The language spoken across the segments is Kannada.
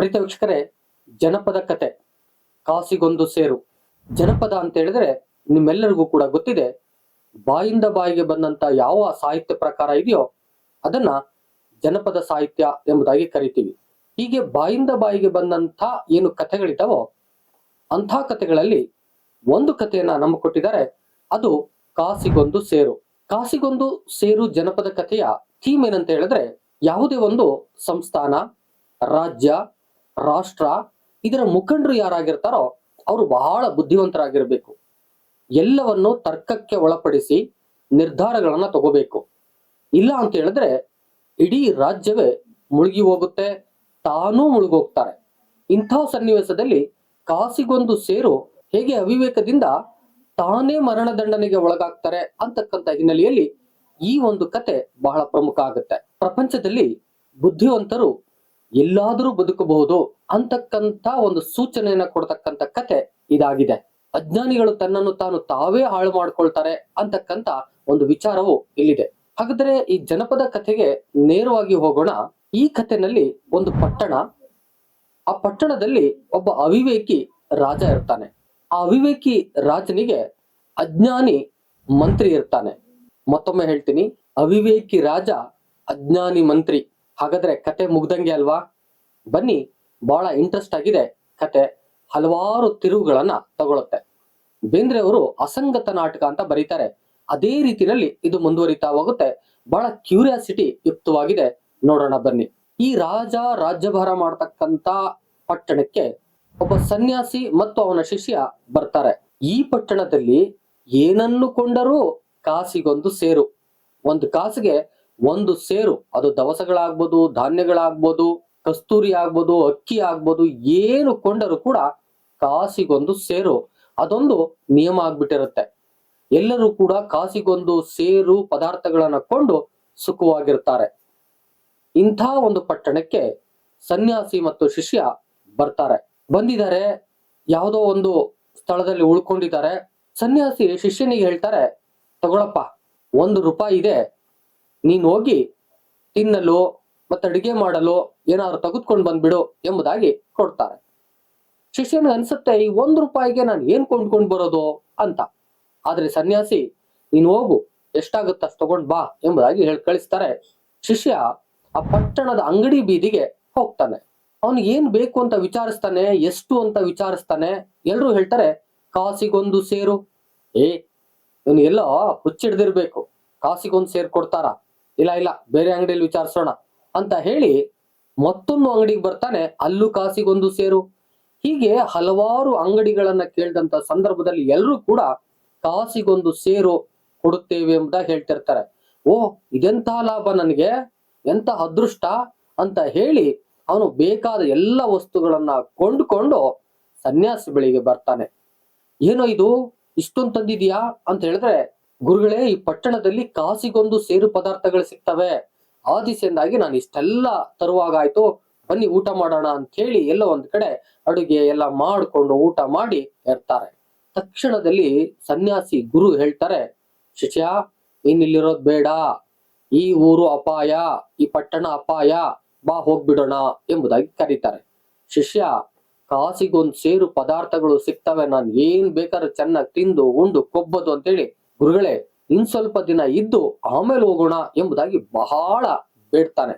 ಪ್ರೀತ ವೀಕ್ಷಕರೇ, ಜನಪದ ಕತೆ, ಕಾಸಿಗೊಂದು ಸೇರು. ಜನಪದ ಅಂತ ಹೇಳಿದ್ರೆ ನಿಮ್ಮೆಲ್ಲರಿಗೂ ಕೂಡ ಗೊತ್ತಿದೆ, ಬಾಯಿಂದ ಬಾಯಿಗೆ ಬಂದಂತ ಯಾವ ಸಾಹಿತ್ಯ ಪ್ರಕಾರ ಇದೆಯೋ ಅದನ್ನ ಜನಪದ ಸಾಹಿತ್ಯ ಎಂಬುದಾಗಿ ಕರಿತೀವಿ. ಹೀಗೆ ಬಾಯಿಂದ ಬಾಯಿಗೆ ಬಂದಂತ ಏನು ಕಥೆಗಳಿದ್ದಾವೋ ಅಂಥ ಕಥೆಗಳಲ್ಲಿ ಒಂದು ಕಥೆಯನ್ನ ನಮಗೆ ಕೊಟ್ಟಿದ್ದಾರೆ, ಅದು ಕಾಸಿಗೊಂದು ಸೇರು. ಕಾಸಿಗೊಂದು ಸೇರು ಜನಪದ ಕಥೆಯ ಥೀಮ್ ಏನಂತ ಹೇಳಿದ್ರೆ ಯಾವುದೇ ಒಂದು ಸಂಸ್ಥಾನ, ರಾಜ್ಯ ರಾಷ್ಟ್ರ, ಇದರ ಮುಖಂಡರು ಯಾರಾಗಿರ್ತಾರೋ ಅವರು ಬಹಳ ಬುದ್ಧಿವಂತರಾಗಿರಬೇಕು. ಎಲ್ಲವನ್ನು ತರ್ಕಕ್ಕೆ ಒಳಪಡಿಸಿ ನಿರ್ಧಾರಗಳನ್ನ ತಗೋಬೇಕು. ಇಲ್ಲ ಅಂತ ಹೇಳಿದ್ರೆ ಇಡೀ ರಾಜ್ಯವೇ ಮುಳುಗಿ ಹೋಗುತ್ತೆ, ತಾನೂ ಮುಳುಗೋಗ್ತಾರೆ ಇಂಥ ಸನ್ನಿವೇಶದಲ್ಲಿ ಕಾಸಿಗೊಂದು ಸೇರು ಹೇಗೆ ಅವಿವೇಕದಿಂದ ತಾನೇ ಮರಣದಂಡನೆಗೆ ಒಳಗಾಗ್ತಾರೆ ಅಂತಕ್ಕಂಥ ಹಿನ್ನೆಲೆಯಲ್ಲಿ ಈ ಒಂದು ಕತೆ ಬಹಳ ಪ್ರಮುಖ ಆಗುತ್ತೆ. ಪ್ರಪಂಚದಲ್ಲಿ ಬುದ್ಧಿವಂತರು ಎಲ್ಲಾದರೂ ಬದುಕಬಹುದು ಅಂತಕ್ಕಂಥ ಒಂದು ಸೂಚನೆಯನ್ನ ಕೊಡ್ತಕ್ಕಂಥ ಕತೆ ಇದಾಗಿದೆ. ಅಜ್ಞಾನಿಗಳು ತನ್ನನ್ನು ತಾನು ತಾವೇ ಹಾಳು ಮಾಡ್ಕೊಳ್ತಾರೆ ಅಂತಕ್ಕಂತ ಒಂದು ವಿಚಾರವು ಇಲ್ಲಿದೆ. ಹಾಗಾದ್ರೆ ಈ ಜನಪದ ಕಥೆಗೆ ನೇರವಾಗಿ ಹೋಗೋಣ. ಈ ಕಥೆನಲ್ಲಿ ಒಂದು ಪಟ್ಟಣ. ಆ ಪಟ್ಟಣದಲ್ಲಿ ಒಬ್ಬ ಅವಿವೇಕಿ ರಾಜ ಇರ್ತಾನೆ. ಆ ಅವಿವೇಕಿ ರಾಜನಿಗೆ ಅಜ್ಞಾನಿ ಮಂತ್ರಿ ಇರ್ತಾನೆ. ಮತ್ತೊಮ್ಮೆ ಹೇಳ್ತೀನಿ. ಅವಿವೇಕಿ ರಾಜ ಅಜ್ಞಾನಿ ಮಂತ್ರಿ. ಹಾಗಾದ್ರೆ ಕತೆ ಮುಗ್ದಂಗೆ ಅಲ್ವಾ? ಬನ್ನಿ, ಬಹಳ ಇಂಟ್ರೆಸ್ಟ್ ಆಗಿದೆ ಕತೆ. ಹಲವಾರು ತಿರುವುಗಳನ್ನ ತಗೊಳುತ್ತೆ. ಬೇಂದ್ರೆ ಅವರು ಅಸಂಗತ ನಾಟಕ ಅಂತ ಬರೀತಾರೆ. ಅದೇ ರೀತಿಯಲ್ಲಿ ಇದು ಮುಂದುವರಿತಾ ಹೋಗುತ್ತೆ. ಬಹಳ ಕ್ಯೂರಿಯಾಸಿಟಿ ಯುಕ್ತವಾಗಿದೆ. ನೋಡೋಣ ಬನ್ನಿ. ಈ ರಾಜ ರಾಜ್ಯಭಾರ ಮಾಡತಕ್ಕಂತ ಪಟ್ಟಣಕ್ಕೆ ಒಬ್ಬ ಸನ್ಯಾಸಿ ಮತ್ತು ಅವನ ಶಿಷ್ಯ ಬರ್ತಾರೆ. ಈ ಪಟ್ಟಣದಲ್ಲಿ ಏನನ್ನು ಕೊಂಡರೂ ಕಾಸಿಗೊಂದು ಸೇರು. ಒಂದು ಕಾಸಿಗೆ ಒಂದು ಸೇರು. ಅದು ದವಸಗಳಾಗ್ಬೋದು, ಧಾನ್ಯಗಳಾಗ್ಬೋದು, ಕಸ್ತೂರಿ ಆಗ್ಬೋದು, ಅಕ್ಕಿ ಆಗ್ಬೋದು, ಏನು ಕೊಂಡರೂ ಕೂಡ ಕಾಸಿಗೊಂದು ಸೇರು. ಅದೊಂದು ನಿಯಮ ಆಗ್ಬಿಟ್ಟಿರುತ್ತೆ. ಎಲ್ಲರೂ ಕೂಡ ಕಾಸಿಗೊಂದು ಸೇರು ಪದಾರ್ಥಗಳನ್ನ ಕೊಂಡು ಸುಖವಾಗಿರ್ತಾರೆ. ಇಂಥ ಒಂದು ಪಟ್ಟಣಕ್ಕೆ ಸನ್ಯಾಸಿ ಮತ್ತು ಶಿಷ್ಯ ಬರ್ತಾರೆ. ಬಂದಿದ್ದಾರೆ, ಯಾವುದೋ ಒಂದು ಸ್ಥಳದಲ್ಲಿ ಉಳ್ಕೊಂಡಿದ್ದಾರೆ. ಸನ್ಯಾಸಿ ಶಿಷ್ಯನಿಗೆ ಹೇಳ್ತಾರೆ, ತಗೊಳಪ್ಪ, ಒಂದು ರೂಪಾಯಿ ಇದೆ. ನೀನ್ ಹೋಗಿ ತಿನ್ನಲು ಮತ್ತೆ ಅಡಿಗೆ ಮಾಡಲು ಏನಾದ್ರು ತೆಗೆದುಕೊಂಡು ಬಂದ್ಬಿಡು ಎಂಬುದಾಗಿ ಕೊಡ್ತಾರೆ. ಶಿಷ್ಯನ ಅನ್ಸುತ್ತೆ, ಈ ಒಂದ್ ರೂಪಾಯಿಗೆ ನಾನು ಏನ್ ಕೊಂಡ್ಕೊಂಡ್ ಬರೋದು? ಅಂತ. ಆದ್ರೆ ಸನ್ಯಾಸಿ, ನೀನ್ ಹೋಗು, ಎಷ್ಟಾಗುತ್ತೆ ಅಷ್ಟು ತಗೊಂಡ್ ಬಾ, ಎಂಬುದಾಗಿ ಹೇಳಿ, ಕಳಿಸ್ತಾರೆ. ಶಿಷ್ಯ ಆ ಪಟ್ಟಣದ ಅಂಗಡಿ ಬೀದಿಗೆ ಹೋಗ್ತಾನೆ. ಅವನಿಗೆ ಏನ್ ಬೇಕು ಅಂತ ವಿಚಾರಿಸ್ತಾನೆ, ಎಷ್ಟು ಅಂತ ವಿಚಾರಿಸ್ತಾನೆ, ಎಲ್ರು ಹೇಳ್ತಾರೆ, ಕಾಸಿಗೊಂದು ಸೇರು. ಏ ಇವನು ಎಲ್ಲೋ ಹುಚ್ಚಿಡ್ದಿರ್ಬೇಕು. ಕಾಸಿಗೊಂದು ಸೇರ್ ಕೊಡ್ತಾರ? ಇಲ್ಲ ಇಲ್ಲ, ಬೇರೆ ಅಂಗಡಿಯಲ್ಲಿ ವಿಚಾರಿಸೋಣ ಅಂತ ಹೇಳಿ ಮತ್ತೊಂದು ಅಂಗಡಿಗೆ ಬರ್ತಾನೆ, ಅಲ್ಲೂ ಕಾಸಿಗೊಂದು ಸೇರು. ಹೀಗೆ ಹಲವಾರು ಅಂಗಡಿಗಳನ್ನ ಕೇಳಿದಂತ ಸಂದರ್ಭದಲ್ಲಿ ಎಲ್ಲರೂ ಕೂಡ ಕಾಸಿಗೊಂದು ಸೇರು ಕೊಡುತ್ತೇವೆ ಅಂತ ಹೇಳ್ತಿರ್ತಾರೆ. ಓ ಇದೆಂತ ಲಾಭ ನನಗೆ? ಎಂತ ಅದೃಷ್ಟ ಅಂತ ಹೇಳಿ ಅವನು ಬೇಕಾದ ಎಲ್ಲ ವಸ್ತುಗಳನ್ನ ಕೊಂಡುಕೊಂಡು ಸನ್ಯಾಸಿ ಬಳಿಗೆ ಬರ್ತಾನೆ. ಏನೋ ಇದು? ಇಷ್ಟೊಂದು ತಂದಿದ್ಯಾ ಅಂತ ಹೇಳಿದ್ರೆ ಗುರುಗಳೇ, ಈ ಪಟ್ಟಣದಲ್ಲಿ ಕಾಸಿಗೊಂದು ಸೇರು ಪದಾರ್ಥಗಳು ಸಿಗ್ತವೆ. ಆ ದಿಸೆಯಿಂದಾಗಿ ನಾನು ಇಷ್ಟೆಲ್ಲ ತರುವಾಗಾಯ್ತು ಬನ್ನಿ ಊಟ ಮಾಡೋಣ ಅಂತ ಹೇಳಿ ಎಲ್ಲ ಒಂದ್ ಕಡೆ ಅಡುಗೆ ಎಲ್ಲ ಮಾಡ್ಕೊಂಡು ಊಟ ಮಾಡಿ ಇರ್ತಾರೆ ತಕ್ಷಣದಲ್ಲಿ ಸನ್ಯಾಸಿ ಗುರು ಹೇಳ್ತಾರೆ, ಶಿಷ್ಯ, ಇನ್ನಿಲ್ಲಿರೋದ್ ಬೇಡ. ಈ ಊರು ಅಪಾಯ, ಈ ಪಟ್ಟಣ ಅಪಾಯ. ಬಾ, ಹೋಗ್ಬಿಡೋಣ ಎಂಬುದಾಗಿ ಕರೀತಾರೆ. ಶಿಷ್ಯ, ಕಾಸಿಗೊಂದ್ ಸೇರು ಪದಾರ್ಥಗಳು ಸಿಗ್ತವೆ. ನಾನು ಏನ್ ಬೇಕಾದ್ರೂ ಚೆನ್ನಾಗಿ ತಿಂದು, ಉಂಡು, ಕೊಬ್ಬದು ಅಂತೇಳಿ ಗುರುಗಳೇ, ಇನ್ ಸ್ವಲ್ಪ ದಿನ ಇದ್ದು ಆಮೇಲೆ ಹೋಗೋಣ ಎಂಬುದಾಗಿ ಬಹಳ ಬೇಡ್ತಾನೆ.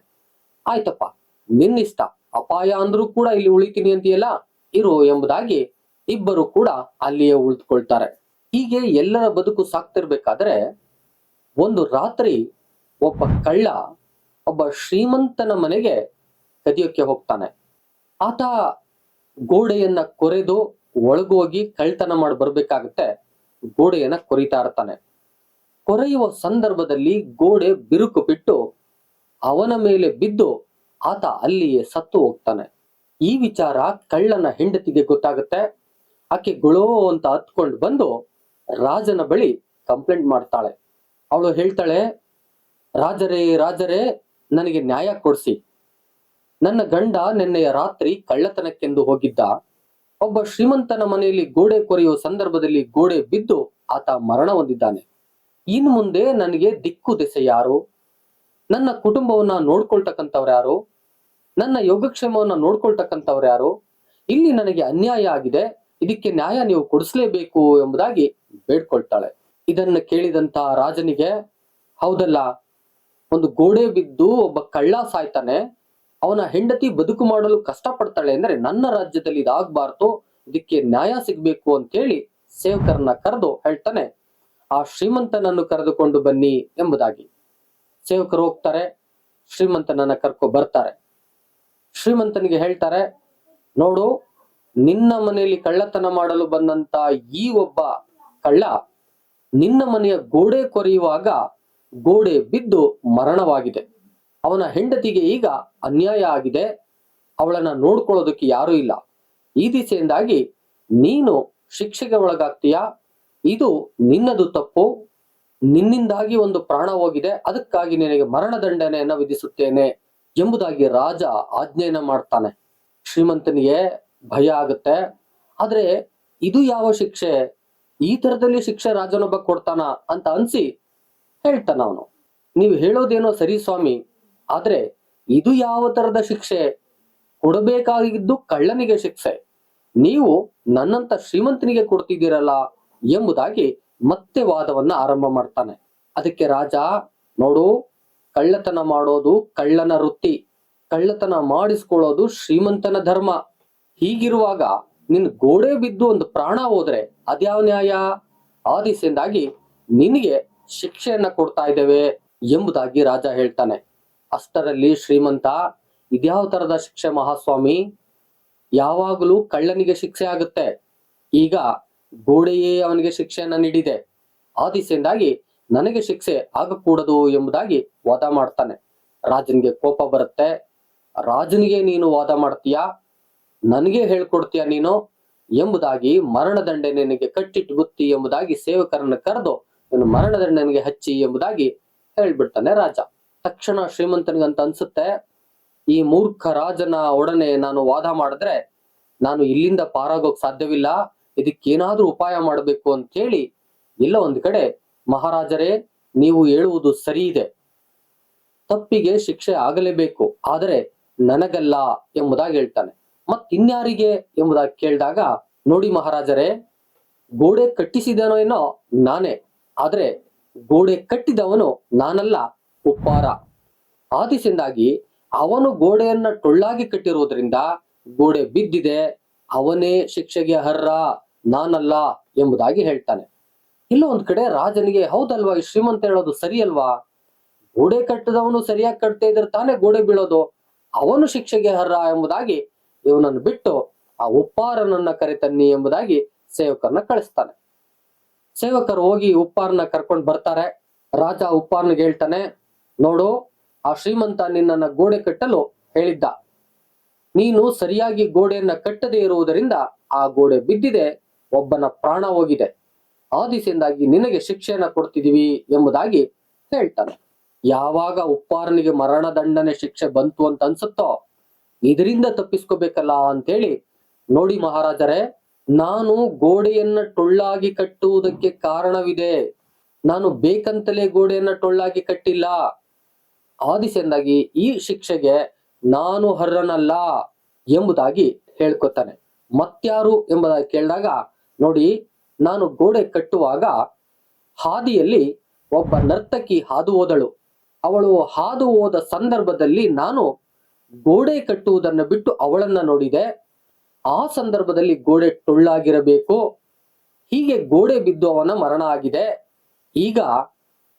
ಆಯ್ತಪ್ಪ, ನಿನ್ನಿಷ್ಟ. ಅಪಾಯ ಅಂದ್ರೂ ಕೂಡ ಇಲ್ಲಿ ಉಳಿತೀನಿ ಅಂತೀಯಲ್ಲ? ಇರು ಎಂಬುದಾಗಿ ಇಬ್ಬರು ಕೂಡ ಅಲ್ಲಿಯೇ ಉಳಿದುಕೊಳ್ತಾರೆ. ಹೀಗೆ ಎಲ್ಲರ ಬದುಕು ಸಾಕ್ತಿರ್ಬೇಕಾದ್ರೆ ಒಂದು ರಾತ್ರಿ ಒಬ್ಬ ಕಳ್ಳ ಒಬ್ಬ ಶ್ರೀಮಂತನ ಮನೆಗೆ ಕದಿಯೋಕ್ಕೆ ಹೋಗ್ತಾನೆ. ಆತ ಗೋಡೆಯನ್ನ ಕೊರೆದು ಒಳಗೋಗಿ ಕಳ್ತನ ಮಾಡಿ ಬರ್ಬೇಕಾಗತ್ತೆ. ಗೋಡೆಯನ್ನ ಕೊರಿತಾ ಇರ್ತಾನೆ. ಕೊರೆಯುವ ಸಂದರ್ಭದಲ್ಲಿ ಗೋಡೆ ಬಿರುಕು ಬಿಟ್ಟು ಅವನ ಮೇಲೆ ಬಿದ್ದು ಆತ ಅಲ್ಲಿಯೇ ಸತ್ತು ಹೋಗ್ತಾನೆ. ಈ ವಿಚಾರ ಕಳ್ಳನ ಹೆಂಡತಿಗೆ ಗೊತ್ತಾಗುತ್ತೆ. ಆಕೆ ಗುಳೋ ಅಂತ ಹತ್ಕೊಂಡು ಬಂದು ರಾಜನ ಬಳಿ ಕಂಪ್ಲೇಂಟ್ ಮಾಡ್ತಾಳೆ. ಅವಳು ಹೇಳ್ತಾಳೆ, ರಾಜರೇ ರಾಜರೇ, ನನಗೆ ನ್ಯಾಯ ಕೊಡಿಸಿ. ನನ್ನ ಗಂಡ ನಿನ್ನೆಯ ರಾತ್ರಿ ಕಳ್ಳತನಕ್ಕೆಂದು ಹೋಗಿದ್ದ. ಒಬ್ಬ ಶ್ರೀಮಂತನ ಮನೆಯಲ್ಲಿ ಗೋಡೆ ಕೊರೆಯುವ ಸಂದರ್ಭದಲ್ಲಿ ಗೋಡೆ ಬಿದ್ದು ಆತ ಮರಣ ಹೊಂದಿದ್ದಾನೆ. ಇನ್ ಮುಂದೆ ನನಗೆ ದಿಕ್ಕು ದೆಸೆ ಯಾರು? ನನ್ನ ಕುಟುಂಬವನ್ನ ನೋಡ್ಕೊಳ್ತಕ್ಕಂಥವ್ರು ಯಾರು? ನನ್ನ ಯೋಗಕ್ಷೇಮವನ್ನ ನೋಡ್ಕೊಳ್ತಕ್ಕಂಥವ್ರು ಯಾರು? ಇಲ್ಲಿ ನನಗೆ ಅನ್ಯಾಯ ಆಗಿದೆ, ಇದಕ್ಕೆ ನ್ಯಾಯ ನೀವು ಕೊಡಿಸ್ಲೇಬೇಕು ಎಂಬುದಾಗಿ ಬೇಡ್ಕೊಳ್ತಾಳೆ. ಇದನ್ನ ಕೇಳಿದಂತ ರಾಜನಿಗೆ, ಹೌದಲ್ಲ, ಒಂದು ಗೋಡೆ ಬಿದ್ದು ಒಬ್ಬ ಕಳ್ಳ ಸಾಯ್ತಾನೆ ಅವನ ಹೆಂಡತಿ ಬದುಕು ಮಾಡಲು ಕಷ್ಟಪಡ್ತಾಳೆ ಅಂದ್ರೆ ನನ್ನ ರಾಜ್ಯದಲ್ಲಿ ಇದಾಗಬಾರ್ದು, ಇದಕ್ಕೆ ನ್ಯಾಯ ಸಿಗ್ಬೇಕು ಅಂತೇಳಿ ಸೇವಕರನ್ನ ಕರೆದು ಹೇಳ್ತಾನೆ, ಆ ಶ್ರೀಮಂತನನ್ನು ಕರೆದುಕೊಂಡು ಬನ್ನಿ ಎಂಬುದಾಗಿ. ಸೇವಕರು ಹೋಗ್ತಾರೆ, ಶ್ರೀಮಂತನನ್ನ ಕರ್ಕೊ ಬರ್ತಾರೆ. ಶ್ರೀಮಂತನಿಗೆ ಹೇಳ್ತಾರೆ, ನೋಡು, ನಿನ್ನ ಮನೆಯಲ್ಲಿ ಕಳ್ಳತನ ಮಾಡಲು ಬಂದಂತ ಈ ಒಬ್ಬ ಕಳ್ಳ ನಿನ್ನ ಮನೆಯ ಗೋಡೆ ಕೊರೆಯುವಾಗ ಗೋಡೆ ಬಿದ್ದು ಮರಣವಾಗಿದೆ. ಅವನ ಹೆಂಡತಿಗೆ ಈಗ ಅನ್ಯಾಯ ಆಗಿದೆ. ಅವಳನ್ನ ನೋಡ್ಕೊಳ್ಳೋದಕ್ಕೆ ಯಾರೂ ಇಲ್ಲ. ಈ ದಿಸೆಯಿಂದಾಗಿ ನೀನು ಶಿಕ್ಷೆಗೆ ಒಳಗಾಗ್ತೀಯ? ಇದು ನಿನ್ನದು ತಪ್ಪು. ನಿನ್ನಿಂದಾಗಿ ಒಂದು ಪ್ರಾಣ ಹೋಗಿದೆ. ಅದಕ್ಕಾಗಿ ನಿನಗೆ ಮರಣದಂಡನೆಯನ್ನ ವಿಧಿಸುತ್ತೇನೆ ಎಂಬುದಾಗಿ ರಾಜ ಆಜ್ಞೆಯನ್ನ ಮಾಡ್ತಾನೆ. ಶ್ರೀಮಂತನಿಗೆ ಭಯ ಆಗುತ್ತೆ. ಆದ್ರೆ ಇದು ಯಾವ ಶಿಕ್ಷೆ? ಈ ತರದಲ್ಲಿ ಶಿಕ್ಷೆ ರಾಜನೊಬ್ಬ ಕೊಡ್ತಾನ ಅಂತ ಅನ್ಸಿ ಹೇಳ್ತಾನ ಅವನು. ನೀವು ಹೇಳೋದೇನೋ ಸರಿ ಸ್ವಾಮಿ. ಆದ್ರೆ ಇದು ಯಾವ ತರದ ಶಿಕ್ಷೆ? ಕೊಡಬೇಕಾಗಿದ್ದು ಕಳ್ಳನಿಗೆ ಶಿಕ್ಷೆ. ನೀವು ನನ್ನಂತ ಶ್ರೀಮಂತನಿಗೆ ಕೊಡ್ತಿದ್ದೀರಲ್ಲ ಎಂಬುದಾಗಿ ಮತ್ತೆ ವಾದವನ್ನ ಆರಂಭ ಮಾಡ್ತಾನೆ. ಅದಕ್ಕೆ ರಾಜ, ನೋಡು, ಕಳ್ಳತನ ಮಾಡೋದು ಕಳ್ಳನ ವೃತ್ತಿ. ಕಳ್ಳತನ ಮಾಡಿಸ್ಕೊಳ್ಳೋದು ಶ್ರೀಮಂತನ ಧರ್ಮ. ಹೀಗಿರುವಾಗ ನಿನ್ ಗೋಡೆ ಬಿದ್ದು ಒಂದು ಪ್ರಾಣ ಹೋದ್ರೆ ಅದ್ಯಾವ ನ್ಯಾಯ? ಆದಿಸಿಂದಾಗಿ ನಿನಗೆ ಶಿಕ್ಷೆಯನ್ನ ಕೊಡ್ತಾ ಇದ್ದೇವೆ ಎಂಬುದಾಗಿ ರಾಜ ಹೇಳ್ತಾನೆ. ಅಷ್ಟರಲ್ಲಿ ಶ್ರೀಮಂತ, ಇದ್ಯಾವ ತರದ ಶಿಕ್ಷೆ ಮಹಾಸ್ವಾಮಿ? ಯಾವಾಗಲೂ ಕಳ್ಳನಿಗೆ ಶಿಕ್ಷೆ ಆಗುತ್ತೆ. ಈಗ ಗೋಡೆಯೇ ಅವನಿಗೆ ಶಿಕ್ಷೆಯನ್ನ ನೀಡಿದೆ. ಆ ದಿಸೆಯಿಂದಾಗಿ ನನಗೆ ಶಿಕ್ಷೆ ಆಗಕೂಡದು ಎಂಬುದಾಗಿ ವಾದ ಮಾಡ್ತಾನೆ. ರಾಜನಿಗೆ ಕೋಪ ಬರುತ್ತೆ. ರಾಜನಿಗೆ ನೀನು ವಾದ ಮಾಡ್ತೀಯಾ? ನನಗೆ ಹೇಳ್ಕೊಡ್ತೀಯ ನೀನು? ಎಂಬುದಾಗಿ ಮರಣದಂಡೆ ನಿನಗೆ ಕಟ್ಟಿಟ್ಟು ಗುತ್ತಿ ಎಂಬುದಾಗಿ ಸೇವಕರನ್ನು ಕರೆದು ನೀನು ಮರಣದಂಡನೆಗೆ ಹಚ್ಚಿ ಎಂಬುದಾಗಿ ಹೇಳ್ಬಿಡ್ತಾನೆ ರಾಜ. ತಕ್ಷಣ ಶ್ರೀಮಂತನಿಗಂತ ಅನ್ಸುತ್ತೆ, ಈ ಮೂರ್ಖ ರಾಜನ ಒಡನೆ ನಾನು ವಾದ ಮಾಡಿದ್ರೆ ನಾನು ಇಲ್ಲಿಂದ ಪಾರಾಗೋಕ್ ಸಾಧ್ಯವಿಲ್ಲ, ಇದಕ್ಕೇನಾದ್ರೂ ಉಪಾಯ ಮಾಡಬೇಕು ಅಂತ ಹೇಳಿ ಇಲ್ಲ ಒಂದ್ ಕಡೆ, ಮಹಾರಾಜರೇ, ನೀವು ಹೇಳುವುದು ಸರಿ ಇದೆ ತಪ್ಪಿಗೆ ಶಿಕ್ಷೆ ಆಗಲೇಬೇಕು, ಆದರೆ ನನಗಲ್ಲ ಎಂಬುದಾಗಿ ಹೇಳ್ತಾನೆ. ಮತ್ತಿನ್ಯಾರಿಗೆ ಎಂಬುದಾಗಿ ಕೇಳಿದಾಗ, ನೋಡಿ ಮಹಾರಾಜರೇ, ಗೋಡೆ ಕಟ್ಟಿಸಿದನೋ ಏನೋ ನಾನೇ, ಆದ್ರೆ ಗೋಡೆ ಕಟ್ಟಿದವನು ನಾನಲ್ಲ ಉಪ್ಪಾರ. ಆದಿಸಿಂದಾಗಿ ಅವನು ಗೋಡೆಯನ್ನ ಟೊಳ್ಳಾಗಿ ಕಟ್ಟಿರುವುದರಿಂದ ಗೋಡೆ ಬಿದ್ದಿದೆ, ಅವನೇ ಶಿಕ್ಷೆಗೆ ಅರ್ಹ, ನಾನಲ್ಲ ಎಂಬುದಾಗಿ ಹೇಳ್ತಾನೆ. ಇಲ್ಲ ಕಡೆ ರಾಜನಿಗೆ, ಹೌದಲ್ವಾ, ಈ ಶ್ರೀಮಂತ ಹೇಳೋದು ಸರಿ ಅಲ್ವಾ ಗೋಡೆ ಕಟ್ಟದವನು ಸರಿಯಾಗಿ ಕಟ್ತಾ ಇದ್ರೆ ತಾನೇ ಗೋಡೆ ಬೀಳೋದು. ಅವನು ಶಿಕ್ಷೆಗೆ ಅರ್ಹ ಎಂಬುದಾಗಿ ಇವನನ್ನು ಬಿಟ್ಟು ಆ ಉಪ್ಪಾರನನ್ನ ಕರೆತನ್ನಿ ಎಂಬುದಾಗಿ ಸೇವಕರನ್ನ ಕಳಿಸ್ತಾನೆ. ಸೇವಕರು ಹೋಗಿ ಉಪ್ಪಾರನ ಕರ್ಕೊಂಡು ಬರ್ತಾರೆ. ರಾಜ ಉಪ್ಪಾರನಿಗೆ ಹೇಳ್ತಾನೆ ನೋಡು, ಆ ಶ್ರೀಮಂತ ನಿನ್ನನ್ನ ಗೋಡೆ ಕಟ್ಟಲು ಹೇಳಿದ್ದ. ನೀನು ಸರಿಯಾಗಿ ಗೋಡೆಯನ್ನ ಕಟ್ಟದೇ ಇರುವುದರಿಂದ ಆ ಗೋಡೆ ಬಿದ್ದಿದೆ, ಒಬ್ಬನ ಪ್ರಾಣ ಹೋಗಿದೆ. ಆ ದಿಸೆಯಿಂದಾಗಿ ನಿನಗೆ ಶಿಕ್ಷೆಯನ್ನ ಕೊಡ್ತಿದೀವಿ ಎಂಬುದಾಗಿ ಹೇಳ್ತಾನೆ. ಯಾವಾಗ ಉಪ್ಪಾರನಿಗೆ ಮರಣದಂಡನೆ ಶಿಕ್ಷೆ ಬಂತು ಅಂತ ಅನ್ಸುತ್ತೋ, ಇದರಿಂದ ತಪ್ಪಿಸ್ಕೋಬೇಕಲ್ಲ ಅಂತೇಳಿ ನೋಡಿ ಮಹಾರಾಜರೇ, ನಾನು ಗೋಡೆಯನ್ನ ಟೊಳ್ಳಾಗಿ ಕಟ್ಟುವುದಕ್ಕೆ ಕಾರಣವಿದೆ. ನಾನು ಬೇಕಂತಲೇ ಗೋಡೆಯನ್ನ ಟೊಳ್ಳಾಗಿ ಕಟ್ಟಿಲ್ಲ. ಆ ದಿಸೆಯಿಂದಾಗಿ ಈ ಶಿಕ್ಷೆಗೆ ನಾನು ಹರ್ರನಲ್ಲ ಎಂಬುದಾಗಿ ಹೇಳ್ಕೊತಾನೆ. ಮತ್ಯಾರು ಎಂಬುದಾಗಿ ಕೇಳಿದಾಗ, ನೋಡಿ, ನಾನು ಗೋಡೆ ಕಟ್ಟುವಾಗ ಹಾದಿಯಲ್ಲಿ ಒಬ್ಬ ನರ್ತಕಿ ಹಾದು ಹೋದಳು. ಅವಳು ಹಾದು ಹೋದ ಸಂದರ್ಭದಲ್ಲಿ ನಾನು ಗೋಡೆ ಕಟ್ಟುವುದನ್ನು ಬಿಟ್ಟು ಅವಳನ್ನ ನೋಡಿದೆ. ಆ ಸಂದರ್ಭದಲ್ಲಿ ಗೋಡೆ ಟೊಳ್ಳಾಗಿರಬೇಕು. ಹೀಗೆ ಗೋಡೆ ಬಿದ್ದು ಅವನ ಮರಣ ಆಗಿದೆ. ಈಗ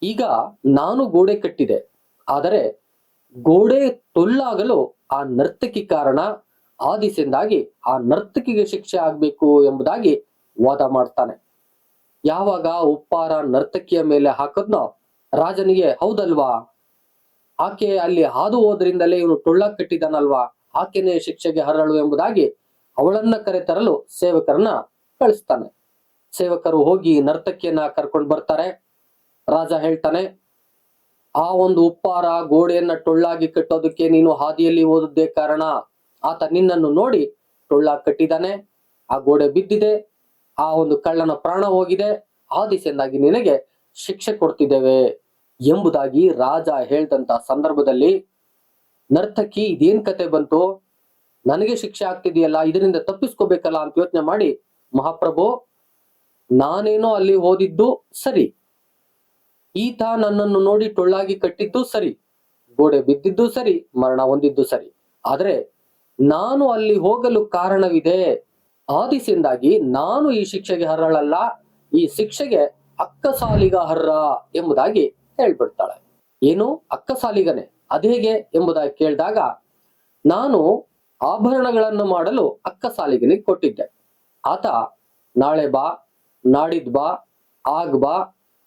ಈಗ ನಾನು ಗೋಡೆ ಕಟ್ಟಿದೆ. ಆದರೆ ಗೋಡೆ ತೊಲ್ಲಾಗಲು ಆ ನರ್ತಕಿ ಕಾರಣ ಆದಿಸಿಂದಾಗಿ ಆ ನರ್ತಕಿಗೆ ಶಿಕ್ಷೆ ಆಗ್ಬೇಕು ಎಂಬುದಾಗಿ ವಾದ ಮಾಡ್ತಾನೆ. ಯಾವಾಗ ಉಪ್ಪಾರ ನರ್ತಕಿಯ ಮೇಲೆ ಹಾಕದ್ನೋ ರಾಜನಿಗೆ ಹೌದಲ್ವಾ? ಆಕೆ ಅಲ್ಲಿ ಹಾದು ಹೋದ್ರಿಂದಲೇ ಇವನು ಟೊಳ್ಳ ಕಟ್ಟಿದನಲ್ವಾ? ಆಕೆನೇ ಶಿಕ್ಷೆಗೆ ಹರಳು ಎಂಬುದಾಗಿ ಅವಳನ್ನ ಕರೆತರಲು ಸೇವಕರನ್ನ ಕಳಿಸ್ತಾನೆ. ಸೇವಕರು ಹೋಗಿ ನರ್ತಕಿಯನ್ನ ಕರ್ಕೊಂಡು ಬರ್ತಾರೆ. ರಾಜ ಹೇಳ್ತಾನೆ ಆ ಒಂದು ಉಪ್ಪಾರ ಗೋಡೆಯನ್ನ ಟೊಳ್ಳಾಗಿ ಕಟ್ಟೋದಕ್ಕೆ ನೀನು ಹಾದಿಯಲ್ಲಿ ಓದದ್ದೇ ಕಾರಣ. ಆತ ನಿನ್ನನ್ನು ನೋಡಿ ಟೊಳ್ಳಾಗಿ ಕಟ್ಟಿದ್ದಾನೆ. ಆ ಗೋಡೆ ಬಿದ್ದಿದೆ. ಆ ಒಂದು ಕಳ್ಳನ ಪ್ರಾಣ ಹೋಗಿದೆ. ಆ ದಿಸೆಯಿಂದಾಗಿ ನಿನಗೆ ಶಿಕ್ಷೆ ಕೊಡ್ತಿದ್ದೇವೆ ಎಂಬುದಾಗಿ ರಾಜ ಹೇಳ್ದಂತ ಸಂದರ್ಭದಲ್ಲಿ ನರ್ತಕಿ, ಇದೇನ್ ಕತೆ ಬಂತು? ನನಗೆ ಶಿಕ್ಷೆ ಆಗ್ತಿದೆಯಲ್ಲ, ಇದರಿಂದ ತಪ್ಪಿಸ್ಕೋಬೇಕಲ್ಲ ಅಂತ ಯೋಚನೆ ಮಾಡಿ, ಮಹಾಪ್ರಭು, ನಾನೇನೋ ಅಲ್ಲಿ ಓದಿದ್ದು ಸರಿ. ಈತ ನನ್ನನ್ನು ನೋಡಿ ಟೊಳ್ಳಾಗಿ ಕಟ್ಟಿದ್ದು ಸರಿ, ಗೋಡೆ ಬಿದ್ದಿದ್ದು ಸರಿ, ಮರಣ ಹೊಂದಿದ್ದು ಸರಿ. ಆದ್ರೆ ನಾನು ಅಲ್ಲಿ ಹೋಗಲು ಕಾರಣವಿದೆ. ಆದಿಸಿಂದಾಗಿ ನಾನು ಈ ಶಿಕ್ಷೆಗೆ ಹರಳಲ್ಲ ಈ ಶಿಕ್ಷೆಗೆ ಅಕ್ಕಸಾಲಿಗ ಹರ್ರ ಎಂಬುದಾಗಿ ಹೇಳ್ಬಿಡ್ತಾಳೆ. ಏನು? ಅಕ್ಕಸಾಲಿಗನೆ. ಅದೇಗೆ ಎಂಬುದಾಗಿ ಕೇಳಿದಾಗ, ನಾನು ಆಭರಣಗಳನ್ನು ಮಾಡಲು ಅಕ್ಕಸಾಲಿಗನಿಗೆ ಕೊಟ್ಟಿದ್ದೆ. ಆತ, ನಾಳೆ ಬಾ ನಾಡಿದ್ ಬಾ, ಆಗ್ ಬಾ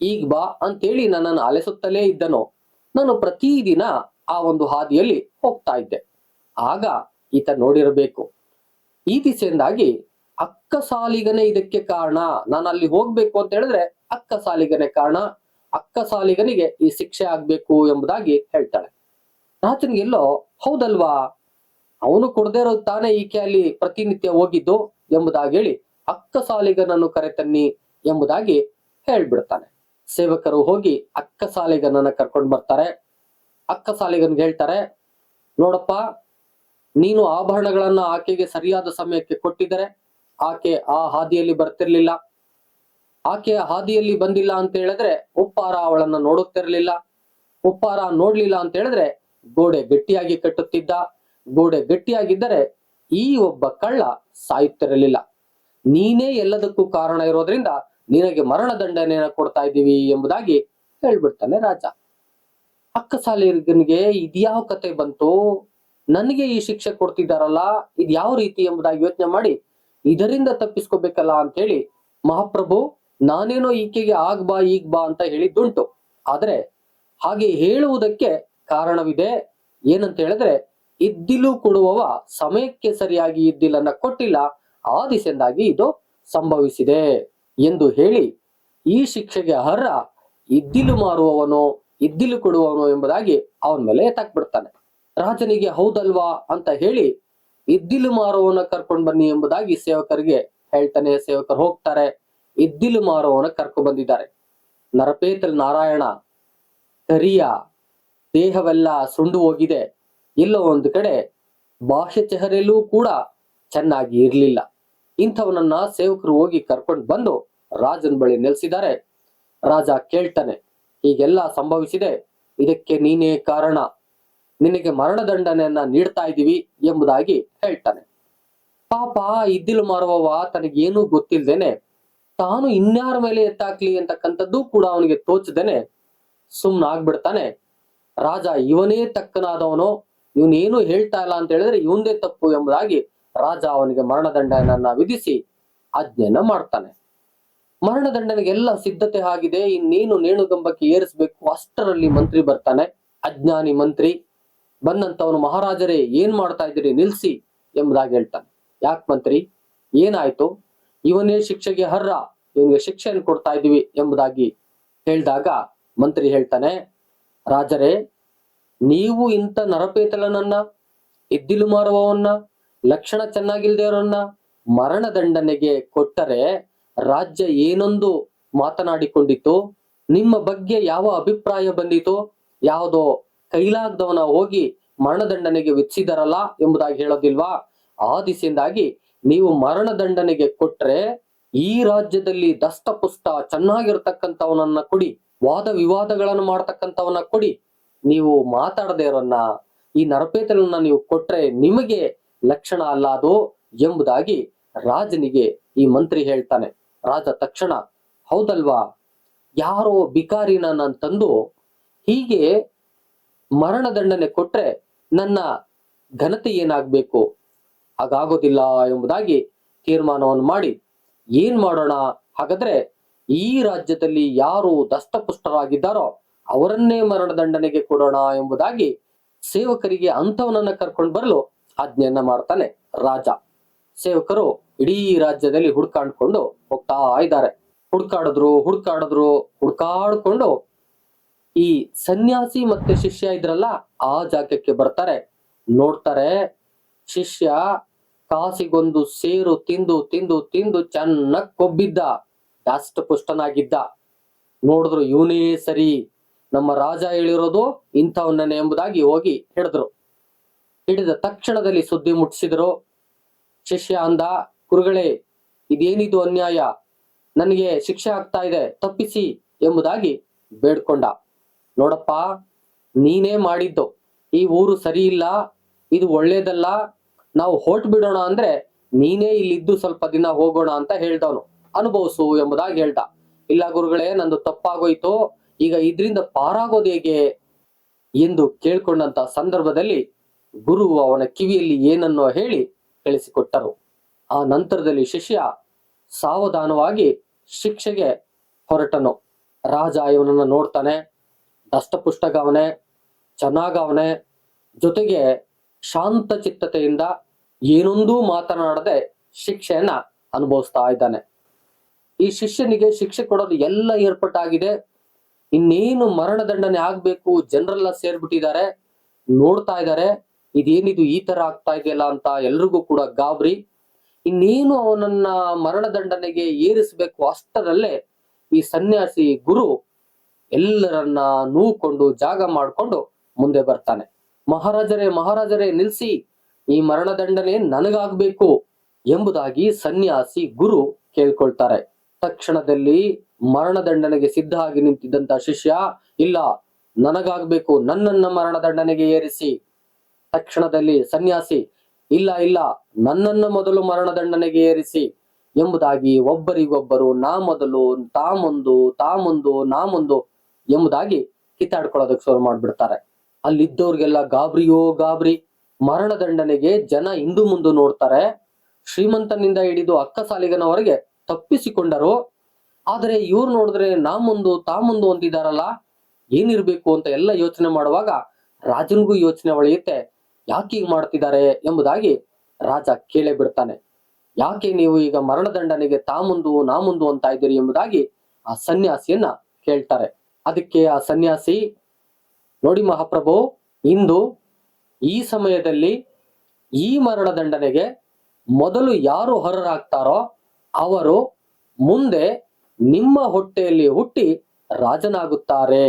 ಈಗ ಬಾ ಅಂತೇಳಿ ನನ್ನನ್ನು ಅಲೆಸುತ್ತಲೇ ಇದ್ದನು. ನಾನು ಪ್ರತಿದಿನ ಆ ಒಂದು ಹಾದಿಯಲ್ಲಿ ಹೋಗ್ತಾ ಇದ್ದೆ. ಆಗ ಈತ ನೋಡಿರಬೇಕು. ಈ ದಿಸೆಯಿಂದಾಗಿ ಅಕ್ಕ ಸಾಲಿಗನೇ ಇದಕ್ಕೆ ಕಾರಣ. ನಾನು ಅಲ್ಲಿ ಹೋಗ್ಬೇಕು ಅಂತ ಹೇಳಿದ್ರೆ ಅಕ್ಕ ಸಾಲಿಗನೇ ಕಾರಣ. ಅಕ್ಕ ಸಾಲಿಗನಿಗೆ ಈ ಶಿಕ್ಷೆ ಆಗ್ಬೇಕು ಎಂಬುದಾಗಿ ಹೇಳ್ತಾಳೆ. ಎಲ್ಲೋ, ಹೌದಲ್ವಾ? ಅವನು ಕೊಡದೇ ಇರೋ ತಾನೇ ಈಕೆ ಅಲ್ಲಿ ಪ್ರತಿನಿತ್ಯ ಹೋಗಿದ್ದು? ಎಂಬುದಾಗಿ ಹೇಳಿ ಅಕ್ಕ ಸಾಲಿಗನನ್ನು ಕರೆತನ್ನಿ ಎಂಬುದಾಗಿ ಹೇಳ್ಬಿಡ್ತಾನೆ. ಸೇವಕರು ಹೋಗಿ ಅಕ್ಕ ಸಾಲಿಗನನ್ನ ಕರ್ಕೊಂಡು ಬರ್ತಾರೆ. ಅಕ್ಕ ಸಾಲಿಗನ್ಗೆ ಹೇಳ್ತಾರೆ, ನೋಡಪ್ಪ, ನೀನು ಆಭರಣಗಳನ್ನ ಆಕೆಗೆ ಸರಿಯಾದ ಸಮಯಕ್ಕೆ ಕೊಟ್ಟಿದ್ದರೆ ಆಕೆ ಆ ಹಾದಿಯಲ್ಲಿ ಬರ್ತಿರ್ಲಿಲ್ಲ. ಆಕೆ ಹಾದಿಯಲ್ಲಿ ಬಂದಿಲ್ಲ ಅಂತ ಹೇಳಿದ್ರೆ ಉಪ್ಪಾರ ಅವಳನ್ನ ನೋಡುತ್ತಿರ್ಲಿಲ್ಲ. ಉಪ್ಪಾರ ನೋಡ್ಲಿಲ್ಲ ಅಂತ ಹೇಳಿದ್ರೆ ಗೋಡೆ ಗಟ್ಟಿಯಾಗಿ ಕಟ್ಟುತ್ತಿದ್ದ. ಗೋಡೆ ಗಟ್ಟಿಯಾಗಿದ್ದರೆ ಈ ಒಬ್ಬ ಕಳ್ಳ ಸಾಯುತ್ತಿರಲಿಲ್ಲ. ನೀನೇ ಎಲ್ಲದಕ್ಕೂ ಕಾರಣ ಇರೋದ್ರಿಂದ ನಿನಗೆ ಮರಣ ದಂಡನೆಯನ್ನ ಕೊಡ್ತಾ ಇದ್ದೀವಿ ಎಂಬುದಾಗಿ ಹೇಳ್ಬಿಡ್ತಾನೆ ರಾಜ. ಅಕ್ಕಸಾಲಿಗನಿಗೆ ಇದ್ಯಾವ ಕತೆ ಬಂತು? ನನಗೆ ಈ ಶಿಕ್ಷೆ ಕೊಡ್ತಿದ್ದಾರಲ್ಲ, ಇದು ಯಾವ ರೀತಿ ಎಂಬುದಾಗಿ ಯೋಚನೆ ಮಾಡಿ ಇದರಿಂದ ತಪ್ಪಿಸ್ಕೋಬೇಕಲ್ಲ ಅಂತ ಹೇಳಿ ಮಹಾಪ್ರಭು ನಾನೇನೋ ಈಕೆಗೆ ಆಗ್ ಬಾ, ಈಗ್ ಬಾ ಅಂತ ಹೇಳಿದ್ದುಂಟು. ಆದ್ರೆ ಹಾಗೆ ಹೇಳುವುದಕ್ಕೆ ಕಾರಣವಿದೆ. ಏನಂತ ಹೇಳಿದ್ರೆ ಇದ್ದಿಲು ಕೊಡುವವ ಸಮಯಕ್ಕೆ ಸರಿಯಾಗಿ ಇದ್ದಿಲನ್ನ ಕೊಟ್ಟಿಲ್ಲ. ಆ ದಿಸೆಯಿಂದಾಗಿ ಇದು ಸಂಭವಿಸಿದೆ. ಎಂದು ಹೇಳಿ ಈ ಶಿಕ್ಷೆಗೆ ಅರ್ಹ ಇದ್ದಿಲು ಮಾರುವವನೋ, ಇದ್ದಿಲು ಕೊಡುವವನೋ ಎಂಬುದಾಗಿ ಅವನ ಮೇಲೆ ಎತ್ತಾಕ್ಬಿಡ್ತಾನೆ. ರಾಜನಿಗೆ ಹೌದಲ್ವಾ ಅಂತ ಹೇಳಿ ಇದ್ದಿಲು ಮಾರುವವನ ಕರ್ಕೊಂಡ್ ಬನ್ನಿ ಎಂಬುದಾಗಿ ಸೇವಕರಿಗೆ ಹೇಳ್ತಾನೆ. ಸೇವಕರು ಹೋಗ್ತಾರೆ, ಇದ್ದಿಲು ಮಾರುವವನ ಕರ್ಕೊಂಡು ಬಂದಿದ್ದಾರೆ. ನರಪೇತಲ್ ನಾರಾಯಣ, ಕರಿಯ ದೇಹವೆಲ್ಲ ಸುಂಡು ಹೋಗಿದೆ. ಎಲ್ಲೋ ಒಂದು ಕಡೆ ಬಾಹ್ಯ ಚೆಹರೆಯಲ್ಲೂ ಕೂಡ ಚೆನ್ನಾಗಿ ಇರ್ಲಿಲ್ಲ. ಇಂಥವನನ್ನ ಸೇವಕರು ಹೋಗಿ ಕರ್ಕೊಂಡು ಬಂದು ರಾಜನ ಬಳಿ ನೆಲೆಸಿದ್ದಾರೆ. ರಾಜ ಕೇಳ್ತಾನೆ, ಹೀಗೆಲ್ಲ ಸಂಭವಿಸಿದೆ. ಇದಕ್ಕೆ ನೀನೇ ಕಾರಣ. ನಿನಗೆ ಮರಣದಂಡನೆಯನ್ನ ನೀಡ್ತಾ ಇದ್ದೀವಿ ಎಂಬುದಾಗಿ ಹೇಳ್ತಾನೆ. ಪಾಪ ಇದ್ದಿಲು ಮಾರುವವ ತನಗೇನೂ ಗೊತ್ತಿಲ್ದೇನೆ, ತಾನು ಇನ್ಯಾರ ಮೇಲೆ ಎತ್ತಾಕ್ಲಿ ಅಂತಕ್ಕಂಥದ್ದು ಕೂಡ ಅವನಿಗೆ ತೋಚದೇನೆ. ಸುಮ್ನ ಆಗ್ಬಿಡ್ತಾನೆ, ರಾಜ ಇವನೇ ತಕ್ಕನಾದವನು, ಇವನೇನು ಹೇಳ್ತಾ ಇಲ್ಲ ಅಂತ ಹೇಳಿದ್ರೆ ಇವಂದೇ ತಪ್ಪು ಎಂಬುದಾಗಿ ರಾಜ ಅವನಿಗೆ ಮರಣದಂಡನನ್ನ ವಿಧಿಸಿ ಆಜ್ಞೆಯನ್ನ ಮಾಡ್ತಾನೆ. ಮರಣದಂಡನೆಗೆ ಎಲ್ಲ ಸಿದ್ಧತೆ ಆಗಿದೆ. ಇನ್ನೇನು ನೇಣುಗಂಬಕ್ಕೆ ಏರಿಸಬೇಕು? ಅಷ್ಟರಲ್ಲಿ ಮಂತ್ರಿ ಬರ್ತಾನೆ. ಅಜ್ಞಾನಿ ಮಂತ್ರಿ ಬಂದಂತವನು ಮಹಾರಾಜರೇ, ಏನ್ ಮಾಡ್ತಾ ಇದ್ದೀರಿ? ನಿಲ್ಸಿ ಎಂಬುದಾಗಿ ಹೇಳ್ತಾನೆ. ಯಾಕೆ ಮಂತ್ರಿ? ಏನಾಯ್ತು? ಇವನೇ ಶಿಕ್ಷೆಗೆ ಹರ್ರ ಇವನಿಗೆ ಶಿಕ್ಷೆಯನ್ನು ಕೊಡ್ತಾ ಇದ್ದೀವಿ ಎಂಬುದಾಗಿ ಹೇಳಿದಾಗ ಮಂತ್ರಿ ಹೇಳ್ತಾನೆ, ರಾಜರೇ, ನೀವು ಇಂಥ ನರಪೇತಲನನ್ನ ಎದ್ದಿಲು ಮಾರುವವನ್ನ ಲಕ್ಷಣ ಚೆನ್ನಾಗಿಲ್ದೇವರನ್ನ ಮರಣದಂಡನೆಗೆ ಕೊಟ್ಟರೆ ರಾಜ್ಯ ಏನೊಂದು ಮಾತನಾಡಿಕೊಂಡಿತು ನಿಮ್ಮ ಬಗ್ಗೆ ಯಾವ ಅಭಿಪ್ರಾಯ ಬಂದಿತು ಯಾವುದೋ ಕೈಲಾಗದವನ ಹೋಗಿ ಮರಣದಂಡನೆಗೆ ವಿಧಿಸಿದಾರಲ್ಲ ಎಂಬುದಾಗಿ ಹೇಳೋದಿಲ್ವಾ? ಆ ದಿಸೆಯಿಂದಾಗಿ ನೀವು ಮರಣದಂಡನೆಗೆ ಕೊಟ್ರೆ ಈ ರಾಜ್ಯದಲ್ಲಿ ದಸ್ತಪುಷ್ಟ, ಚೆನ್ನಾಗಿರ್ತಕ್ಕಂಥವನನ್ನ ಕೊಡಿ, ವಾದ ವಿವಾದಗಳನ್ನು ಮಾಡ್ತಕ್ಕಂಥವನ್ನ ಕೊಡಿ. ನೀವು ಮಾತಾಡದೇ ಇರೋನ್ನ ಈ ನರಪೇತಲನ್ನ ನೀವು ಕೊಟ್ರೆ ನಿಮಗೆ ಲಕ್ಷಣ ಅಲ್ಲ ಅದು ಎಂಬುದಾಗಿ ರಾಜನಿಗೆ ಈ ಮಂತ್ರಿ ಹೇಳ್ತಾನೆ. ರಾಜ ತಕ್ಷಣ, ಹೌದಲ್ವಾ? ಯಾರೋ ಬಿಕಾರಿನ ನಾನು ತಂದು ಹೀಗೆ ಮರಣದಂಡನೆ ಕೊಟ್ರೆ ನನ್ನ ಘನತೆ ಏನಾಗ್ಬೇಕು? ಹಾಗಾಗೋದಿಲ್ಲ ಎಂಬುದಾಗಿ ತೀರ್ಮಾನವನ್ನು ಮಾಡಿ. ಏನ್ ಮಾಡೋಣ? ಹಾಗಾದ್ರೆ ಈ ರಾಜ್ಯದಲ್ಲಿ ಯಾರು ದಸ್ತಪುಷ್ಟರಾಗಿದ್ದಾರೋ ಅವರನ್ನೇ ಮರಣದಂಡನೆಗೆ ಕೊಡೋಣ ಎಂಬುದಾಗಿ ಸೇವಕರಿಗೆ ಅಂಥವನನ್ನ ಕರ್ಕೊಂಡು ಬರಲು ಆಜ್ಞೆಯನ್ನ ಮಾಡ್ತಾನೆ ರಾಜ. ಸೇವಕರು ಇಡೀ ರಾಜ್ಯದಲ್ಲಿ ಹುಡ್ಕಾಡ್ಕೊಂಡು ಹೋಗ್ತಾ ಇದ್ದಾರೆ. ಹುಡ್ಕಾಡಿದ್ರು ಹುಡ್ಕಾಡಿದ್ರು, ಹುಡ್ಕಾಡ್ಕೊಂಡು ಈ ಸನ್ಯಾಸಿ ಮತ್ತೆ ಶಿಷ್ಯ ಇದ್ರಲ್ಲ ಆ ಜಾಗಕ್ಕೆ ಬರ್ತಾರೆ. ನೋಡ್ತಾರೆ ಶಿಷ್ಯ ಕಾಸಿಗೊಂದು ಸೇರು ತಿಂದು ತಿಂದು ತಿಂದು ಚೆನ್ನಾಗ್ ಕೊಬ್ಬಿದ್ದ ದಷ್ಟ ಪುಷ್ಟನಾಗಿದ್ದ. ನೋಡಿದ್ರು ಇವನೇ ಸರಿ. ನಮ್ಮ ರಾಜ ಹೇಳಿರೋದು ಇಂಥವನ್ನೇ ಎಂಬುದಾಗಿ ಹೋಗಿ ಹಿಡಿದ್ರು ಹಿಡಿದ ತಕ್ಷಣದಲ್ಲಿ ಸುದ್ದಿ ಮುಟ್ಟಿಸಿದರು. ಶಿಷ್ಯ ಅಂದ, ಗುರುಗಳೇ, ಇದೇನಿದು ಅನ್ಯಾಯ? ನನಗೆ ಶಿಕ್ಷೆ ಆಗ್ತಾ ಇದೆ, ತಪ್ಪಿಸಿ ಎಂಬುದಾಗಿ ಬೇಡ್ಕೊಂಡ. ನೋಡಪ್ಪ, ನೀನೇ ಮಾಡಿದ್ದು. ಈ ಊರು ಸರಿ ಇಲ್ಲ ಇದು ಒಳ್ಳೇದಲ್ಲ. ನಾವು ಹೊರ್ಟ್ ಬಿಡೋಣ ಅಂದ್ರೆ ನೀನೇ ಇಲ್ಲಿದ್ದು ಸ್ವಲ್ಪ ದಿನ ಹೋಗೋಣ ಅಂತ ಹೇಳ್ದವನು. ಅನುಭವಿಸು ಎಂಬುದಾಗಿ ಹೇಳ್ದ. ಇಲ್ಲ ಗುರುಗಳೇ, ನಂದು ತಪ್ಪಾಗೋಯ್ತು. ಈಗ ಇದರಿಂದ ಪಾರಾಗೋದು ಹೇಗೆ? ಎಂದು ಕೇಳ್ಕೊಂಡಂತ ಸಂದರ್ಭದಲ್ಲಿ ಗುರು ಅವನ ಕಿವಿಯಲ್ಲಿ ಏನನ್ನೋ ಹೇಳಿ ಕಳಿಸಿಕೊಟ್ಟರು. ಆ ನಂತರದಲ್ಲಿ ಶಿಷ್ಯ ಸಾವಧಾನವಾಗಿ ಶಿಕ್ಷೆಗೆ ಹೊರಟನು. ರಾಜ ಇವನನ್ನು ನೋಡ್ತಾನೆ, ದಷ್ಟಪುಷ್ಟಗವನೆ, ಚೆನ್ನಾಗವನೆ, ಜೊತೆಗೆ ಶಾಂತ ಚಿತ್ತತೆಯಿಂದ ಏನೊಂದೂ ಮಾತನಾಡದೆ ಶಿಕ್ಷೆಯನ್ನ ಅನುಭವಿಸ್ತಾ ಇದ್ದಾನೆ. ಈ ಶಿಷ್ಯನಿಗೆ ಶಿಕ್ಷೆ ಕೊಡೋದು ಎಲ್ಲ ಏರ್ಪಟ್ಟಾಗಿದೆ. ಇನ್ನೇನು ಮರಣದಂಡನೆ ಆಗ್ಬೇಕು, ಜನರೆಲ್ಲ ಸೇರ್ಬಿಟ್ಟಿದ್ದಾರೆ, ನೋಡ್ತಾ ಇದ್ದಾರೆ. ಇದೇನಿದು ಈ ತರ ಆಗ್ತಾ ಇದೆಯಲ್ಲ ಅಂತ ಎಲ್ರಿಗೂ ಕೂಡ ಗಾಬರಿ. ಇನ್ನೇನು ಅವನನ್ನ ಮರಣದಂಡನೆಗೆ ಏರಿಸಬೇಕು ಅಷ್ಟರಲ್ಲೇ ಈ ಸನ್ಯಾಸಿ ಗುರು ಎಲ್ಲರನ್ನ ನೂಕೊಂಡು ಜಾಗ ಮಾಡಿಕೊಂಡು ಮುಂದೆ ಬರ್ತಾನೆ. ಮಹಾರಾಜರೇ ಮಹಾರಾಜರೇ ನಿಲ್ಸಿ, ಈ ಮರಣದಂಡನೆ ನನಗಾಗ್ಬೇಕು ಎಂಬುದಾಗಿ ಸನ್ಯಾಸಿ ಗುರು ಕೇಳ್ಕೊಳ್ತಾರೆ. ತಕ್ಷಣದಲ್ಲಿ ಮರಣದಂಡನೆಗೆ ಸಿದ್ಧ ಆಗಿ ನಿಂತಿದ್ದಂತ ಶಿಷ್ಯ, ಇಲ್ಲ, ನನಗಾಗ್ಬೇಕು, ನನ್ನನ್ನ ಮರಣದಂಡನೆಗೆ ಏರಿಸಿ ತಕ್ಷಣದಲ್ಲಿ ಸನ್ಯಾಸಿ, ಇಲ್ಲ ಇಲ್ಲ, ನನ್ನನ್ನ ಮೊದಲು ಮರಣದಂಡನೆಗೆ ಏರಿಸಿ ಎಂಬುದಾಗಿ ಒಬ್ಬರಿಗೊಬ್ಬರು ನಾ ಮೊದಲು, ತಾ ಮುಂದು ತಾ ಮುಂದು, ನಾ ಮುಂದು ಎಂಬುದಾಗಿ ಕಿತ್ತಾಡ್ಕೊಳ್ಳೋದಕ್ಕೆ ಶುರು ಮಾಡ್ಬಿಡ್ತಾರೆ. ಅಲ್ಲಿದ್ದವ್ರಿಗೆಲ್ಲ ಗಾಬ್ರಿಯೋ ಗಾಬ್ರಿ, ಮರಣದಂಡನೆಗೆ ಜನ ಹಿಂದು ಮುಂದು ನೋಡ್ತಾರೆ. ಶ್ರೀಮಂತನಿಂದ ಹಿಡಿದು ಅಕ್ಕ ಸಾಲಿಗನವರೆಗೆ ತಪ್ಪಿಸಿಕೊಂಡರು. ಆದರೆ ಇವ್ರು ನೋಡಿದ್ರೆ ನಾ ಮುಂದು, ತಾ ಮುಂದು ಅಂತಿದಾರಲ್ಲ, ಏನಿರ್ಬೇಕು ಅಂತ ಎಲ್ಲ ಯೋಚನೆ ಮಾಡುವಾಗ ರಾಜನಿಗೂ ಯೋಚನೆ ಒಳೆಯುತ್ತೆ ಯಾಕೆ ಹೀಗೆ ಮಾಡ್ತಿದ್ದಾರೆ ಎಂಬುದಾಗಿ ರಾಜ ಕೇಳೇ ಬಿಡ್ತಾನೆ. ಯಾಕೆ ನೀವು ಈಗ ಮರಣದಂಡನೆಗೆ ತಾ ಮುಂದು, ನಾ ಮುಂದು ಅಂತ ಇದ್ದೀರಿ ಎಂಬುದಾಗಿ ಆ ಸನ್ಯಾಸಿಯನ್ನ ಕೇಳ್ತಾರೆ. ಅದಕ್ಕೆ ಆ ಸನ್ಯಾಸಿ, ನೋಡಿ ಮಹಾಪ್ರಭು, ಇಂದು ಈ ಸಮಯದಲ್ಲಿ ಈ ಮರಣದಂಡನೆಗೆ ಮೊದಲು ಯಾರು ಹೊರರಾಗ್ತಾರೋ ಅವರು ಮುಂದೆ ನಿಮ್ಮ ಹೊಟ್ಟೆಯಲ್ಲಿ ಹುಟ್ಟಿ ರಾಜನಾಗುತ್ತಾರೆ.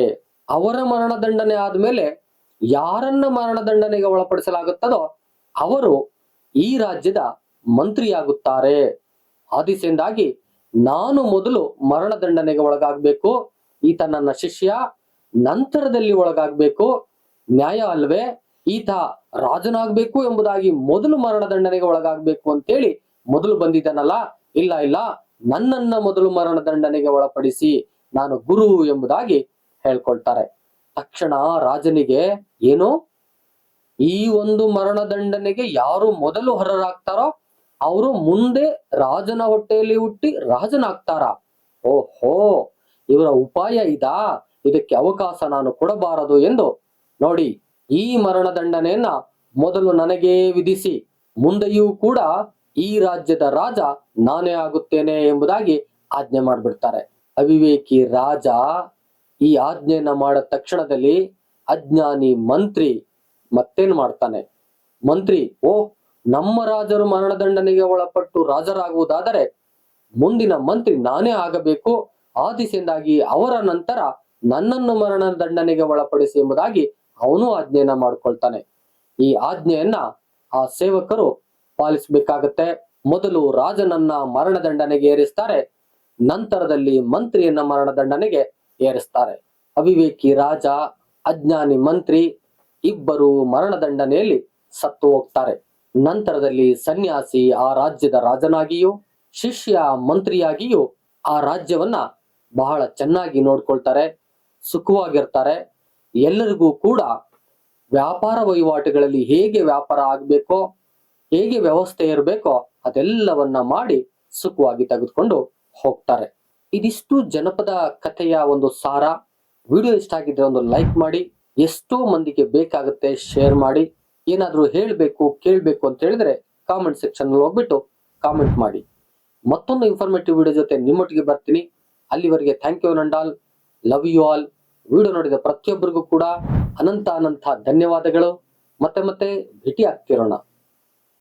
ಅವರ ಮರಣದಂಡನೆ ಆದ್ಮೇಲೆ ಯಾರನ್ನ ಮರಣದಂಡನೆಗೆ ಒಳಪಡಿಸಲಾಗುತ್ತದೋ ಅವರು ಈ ರಾಜ್ಯದ ಮಂತ್ರಿಯಾಗುತ್ತಾರೆ. ಆದಿಸೆಯಿಂದಾಗಿ ನಾನು ಮೊದಲು ಮರಣದಂಡನೆಗೆ ಒಳಗಾಗಬೇಕು, ಈತ ನನ್ನ ಶಿಷ್ಯ, ನಂತರದಲ್ಲಿ ಒಳಗಾಗಬೇಕು. ನ್ಯಾಯ ಅಲ್ವೇ, ಈತ ರಾಜನಾಗಬೇಕು ಎಂಬುದಾಗಿ ಮೊದಲು ಮರಣದಂಡನೆಗೆ ಒಳಗಾಗಬೇಕು ಅಂತೇಳಿ ಮೊದಲು ಬಂದಿದ್ದಾನಲ್ಲ? ಇಲ್ಲ ಇಲ್ಲ, ನನ್ನನ್ನ ಮೊದಲು ಮರಣದಂಡನೆಗೆ ಒಳಪಡಿಸಿ ನಾನು ಗುರು ಎಂಬುದಾಗಿ ಹೇಳ್ಕೊಳ್ತಾರೆ. ತಕ್ಷಣ ರಾಜನಿಗೆ, ಏನು? ಈ ಒಂದು ಮರಣದಂಡನೆಗೆ ಯಾರು ಮೊದಲು ಹೊರರಾಗ್ತಾರೋ, ಅವರು ಮುಂದೆ ರಾಜನ ಹೊಟ್ಟೆಯಲ್ಲಿ ಹುಟ್ಟಿ ರಾಜನಾಗ್ತಾರ? ಓಹೋ, ಇವರ ಉಪಾಯ ಇದಾ? ಇದಕ್ಕೆ ಅವಕಾಶ ನಾನು ಕೊಡಬಾರದು ಎಂದು. ನೋಡಿ, ಈ ಮರಣದಂಡನೆಯನ್ನ ಮೊದಲು ನನಗೇ ವಿಧಿಸಿ. ಮುಂದೆಯೂ ಕೂಡ ಈ ರಾಜ್ಯದ ರಾಜ ನಾನೇ ಆಗುತ್ತೇನೆ ಎಂಬುದಾಗಿ ಆಜ್ಞೆ ಮಾಡಿಬಿಡ್ತಾರೆ. ಅವಿವೇಕಿ ರಾಜ ಈ ಆಜ್ಞೆಯನ್ನ ಮಾಡ ತಕ್ಷಣದಲ್ಲಿ ಅಜ್ಞಾನಿ ಮಂತ್ರಿ ಮತ್ತೇನ್ ಮಾಡ್ತಾನೆ? ಮಂತ್ರಿ, ಓ, ನಮ್ಮ ರಾಜರು ಮರಣದಂಡನೆಗೆ ಒಳಪಟ್ಟು ರಾಜರಾಗುವುದಾದರೆ ಮುಂದಿನ ಮಂತ್ರಿ ನಾನೇ ಆಗಬೇಕು. ಆದಿಸಿಂದಾಗಿ ಅವರ ನಂತರ ನನ್ನನ್ನು ಮರಣದಂಡನೆಗೆ ಒಳಪಡಿಸಿ ಎಂಬುದಾಗಿ ಅವನು ಆಜ್ಞೆಯನ್ನ ಮಾಡ್ಕೊಳ್ತಾನೆ. ಈ ಆಜ್ಞೆಯನ್ನ ಆ ಸೇವಕರು ಪಾಲಿಸಬೇಕಾಗತ್ತೆ. ಮೊದಲು ರಾಜನನ್ನ ಮರಣದಂಡನೆಗೆ ಏರಿಸ್ತಾರೆ, ನಂತರದಲ್ಲಿ ಮಂತ್ರಿಯನ್ನ ಮರಣದಂಡನೆಗೆ ಏರಿಸ್ತಾರೆ. ಅವಿವೇಕಿ ರಾಜ, ಅಜ್ಞಾನಿ ಮಂತ್ರಿ ಇಬ್ಬರು ಮರಣದಂಡನೆಯಲ್ಲಿ ಸತ್ತು ಹೋಗ್ತಾರೆ. ನಂತರದಲ್ಲಿ ಸನ್ಯಾಸಿ ಆ ರಾಜ್ಯದ ರಾಜನಾಗಿಯೂ, ಶಿಷ್ಯ ಮಂತ್ರಿಯಾಗಿಯೂ ಆ ರಾಜ್ಯವನ್ನ ಬಹಳ ಚೆನ್ನಾಗಿ ನೋಡ್ಕೊಳ್ತಾರೆ, ಸುಖವಾಗಿರ್ತಾರೆ. ಎಲ್ಲರಿಗೂ ಕೂಡ ವ್ಯಾಪಾರ ವಹಿವಾಟುಗಳಲ್ಲಿ ಹೇಗೆ ವ್ಯಾಪಾರ ಆಗ್ಬೇಕೋ, ಹೇಗೆ ವ್ಯವಸ್ಥೆ ಇರಬೇಕೋ ಅದೆಲ್ಲವನ್ನ ಮಾಡಿ ಸುಖವಾಗಿ ತೆಗೆದುಕೊಂಡು ಹೋಗ್ತಾರೆ. ಇದಿಷ್ಟು ಜನಪದ ಕಥೆಯ ಒಂದು ಸಾರ. ವಿಡಿಯೋ ಇಷ್ಟ ಆಗಿದ್ರೆ ಒಂದು ಲೈಕ್ ಮಾಡಿ, ಎಷ್ಟೋ ಮಂದಿಗೆ ಬೇಕಾಗುತ್ತೆ ಶೇರ್ ಮಾಡಿ, ಏನಾದರೂ ಹೇಳಬೇಕು, ಕೇಳಬೇಕು ಅಂತ ಹೇಳಿದ್ರೆ ಕಾಮೆಂಟ್ ಸೆಕ್ಷನ್ ಹೋಗ್ಬಿಟ್ಟು ಕಾಮೆಂಟ್ ಮಾಡಿ. ಮತ್ತೊಂದು ಇನ್ಫಾರ್ಮೇಟಿವ್ ವಿಡಿಯೋ ಜೊತೆ ನಿಮ್ಮೊಟ್ಟಿಗೆ ಬರ್ತೀನಿ. ಅಲ್ಲಿವರೆಗೆ ಥ್ಯಾಂಕ್ ಯು ನಂಡಾಲ್ ಲವ್ ಯು ಆಲ್ ವಿಡಿಯೋ ನೋಡಿದ ಪ್ರತಿಯೊಬ್ಬರಿಗೂ ಕೂಡ ಅನಂತ ಅನಂತ ಧನ್ಯವಾದಗಳು. ಮತ್ತೆ ಮತ್ತೆ ಭೇಟಿ ಆಗ್ತಿರೋಣ